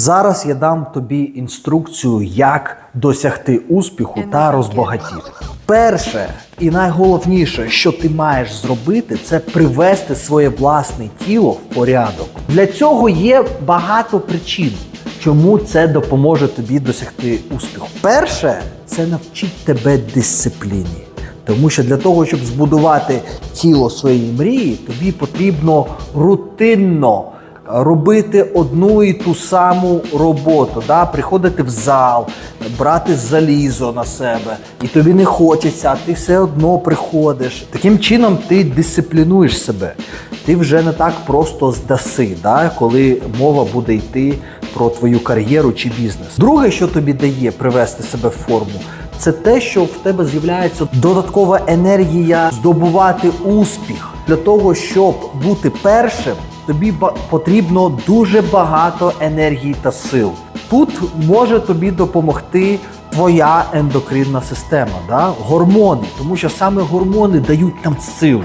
Зараз я дам тобі інструкцію, як досягти успіху та розбагатіти. Перше і найголовніше, що ти маєш зробити, це привести своє власне тіло в порядок. Для цього є багато причин, чому це допоможе тобі досягти успіху. Перше, це навчить тебе дисципліні. Тому що для того, щоб збудувати тіло своєї мрії, тобі потрібно рутинно робити одну і ту саму роботу, да? приходити в зал, брати залізо на себе, і тобі не хочеться, а ти все одно приходиш. Таким чином ти дисциплінуєш себе. Ти вже не так просто здаси, да? коли мова буде йти про твою кар'єру чи бізнес. Друге, що тобі дає привести себе в форму, це те, що в тебе з'являється додаткова енергія здобувати успіх для того, щоб бути першим. Тобі потрібно дуже багато енергії та сил. Тут може тобі допомогти твоя ендокринна система, да? гормони, тому що саме гормони дають нам силу.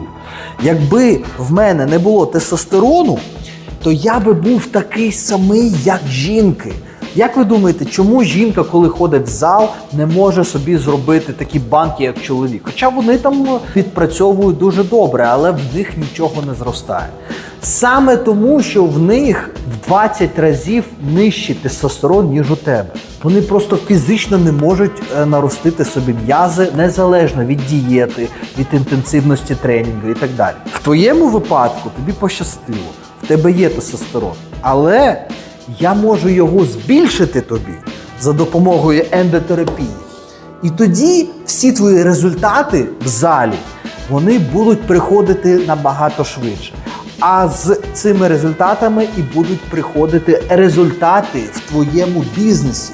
Якби в мене не було тестостерону, то я би був такий самий, як жінки. Як ви думаєте, чому жінка, коли ходить в зал, не може собі зробити такі банки, як чоловік? Хоча вони там відпрацьовують дуже добре, але в них нічого не зростає. Саме тому, що в них в 20 разів нижчий тестостерон, ніж у тебе. Вони просто фізично не можуть е, наростити собі м'язи незалежно від дієти, від інтенсивності тренінгу і так далі. В твоєму випадку тобі пощастило, в тебе є тестостерон, але я можу його збільшити тобі за допомогою ендотерапії. І тоді всі твої результати в залі вони будуть приходити набагато швидше. А з цими результатами і будуть приходити результати в твоєму бізнесі.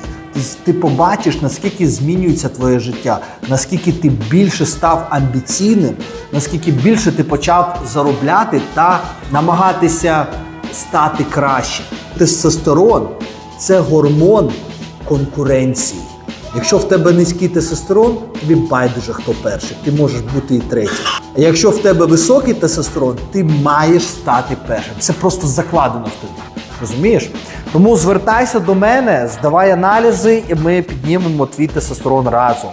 Ти, побачиш, наскільки змінюється твоє життя, наскільки ти більше став амбіційним, наскільки більше ти почав заробляти та намагатися стати краще. Тестостерон це гормон конкуренції. Якщо в тебе низький тестостерон, тобі байдуже хто перший, ти можеш бути і третій. А якщо в тебе високий тестостерон, ти маєш стати першим. Це просто закладено в тобі. Розумієш? Тому звертайся до мене, здавай аналізи, і ми піднімемо твій тестостерон разом.